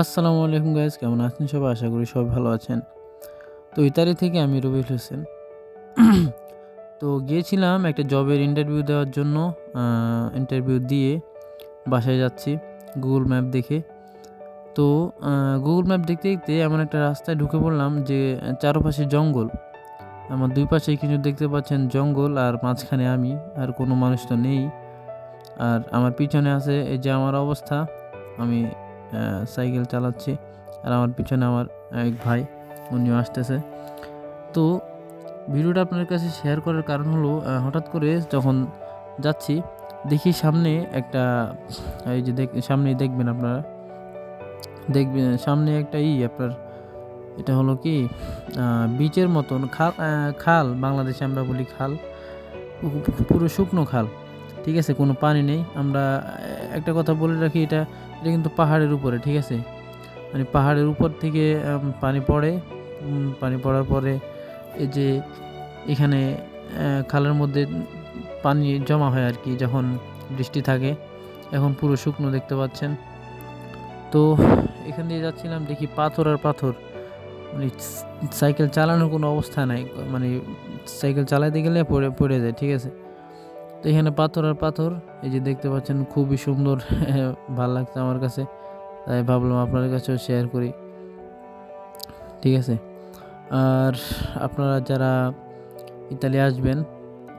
আসসালামু আলাইকুম গাইজ কেমন আছেন সবাই? আশা করি সবাই ভালো আছেন। তো ইতালি থেকে আমি রবিউল হোসেন। তো গিয়েছিলাম একটা জবের ইন্টারভিউ দেওয়ার জন্য ইন্টারভিউ দিয়ে বাসায় যাচ্ছি গুগল ম্যাপ দেখে। তো গুগল ম্যাপ দেখতে দেখতে এমন একটা রাস্তায় ঢুকে পড়লাম যে, চারপাশে জঙ্গল। আমার দুই পাশে কিছু দেখতে পাচ্ছেন জঙ্গল, আর মাঝখানে আমি, আর কোনো মানুষ তো নেই। আর আমার পিছনে আছে এই যে আমার অবস্থা, আমি সাইকেল চালাচ্ছি। আর আমার পিছনে আমার এক ভাই, উনিও আসতেছে। তো ভিডিওটা আপনার কাছে শেয়ার করার কারণ হলো হঠাৎ করে যখন যাচ্ছি, দেখি সামনে একটা, এই যে দেখ, সামনেই দেখবেন আপনারা। দেখবেন, সামনে একটা ই, আপনার, এটা হলো কি বিচের মতন খাল খাল, বাংলাদেশে আমরা বলি খাল। পুরো শুকনো খাল, ঠিক আছে, কোনো পানি নেই। আমরা একটা কথা বলে রাখি, এটা এটা কিন্তু পাহাড়ের উপরে, ঠিক আছে? মানে পাহাড়ের উপর থেকে পানি পড়ে পানি পড়ার পরে এই যে এখানে খালের মধ্যে পানি জমা হয় আর কি যখন বৃষ্টি থাকে। এখন পুরো শুকনো দেখতে পাচ্ছেন। তো এখান দিয়ে যাচ্ছিলাম দেখি পাথর আর পাথর। মানে সাইকেল চালানোর কোনো অবস্থা নাই। মানে সাইকেল চালাইতে গেলে পড়ে পড়ে যায়, ঠিক আছে? তো এখানে পাথর আর পাথর, এই যে দেখতে পাচ্ছেন খুবই সুন্দর, ভালো লাগছে আমার কাছে। তাই ভাবলাম আপনাদের কাছেও শেয়ার করি। ঠিক আছে? আর আপনারা যারা ইতালি আসবেন,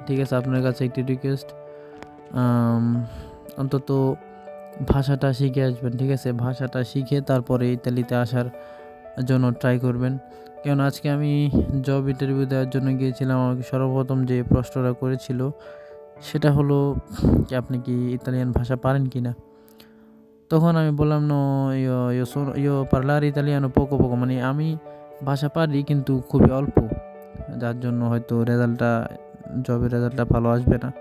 ঠিক আছে আপনার কাছে একটি রিকোয়েস্ট অন্তত ভাষাটা শিখে আসবেন, ঠিক আছে? ভাষাটা শিখে তারপরে ইতালিতে আসার জন্য ট্রাই করবেন। কেন আজকে আমি জব ইন্টারভিউ দেওয়ার জন্য গিয়েছিলাম, আমাকে সর্বপ্রথম যে প্রশ্নটা করেছিল সেটা হলো, কি আপনি কি ইতালিয়ান ভাষা পারেন কি না? তখন আমি বললাম নো ইয়ো সোনো ইয়ো পার্লার ইতালিয়ানো পোকো পোকো মানে আমি ভাষা পারি কিন্তু খুবই অল্প। যার জন্য হয়তো রেজাল্টটা, জবের রেজাল্টটা ভালো আসবে না।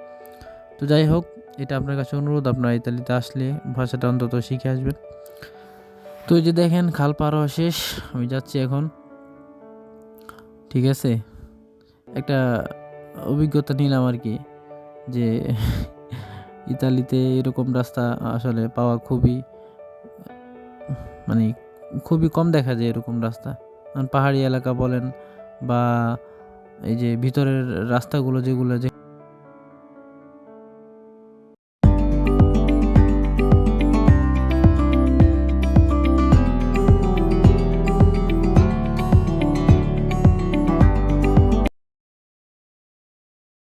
তো যাই হোক, এটা আপনার কাছে অনুরোধ, আপনার ইতালিতে আসলে ভাষাটা অন্তত শিখে আসবেন। তো যে দেখেন, খাল পার শেষ, আমি যাচ্ছি এখন। ঠিক আছে? একটা অভিজ্ঞতা নিলাম আর কি। যে ইতালিতে এরকম রাস্তা আসলে পাওয়া খুবই মানে খুবই কম দেখা যায় এরকম রাস্তা। পাহাড়ি এলাকা বলেন বা এই যে ভিতরের রাস্তাগুলো যেগুলো যে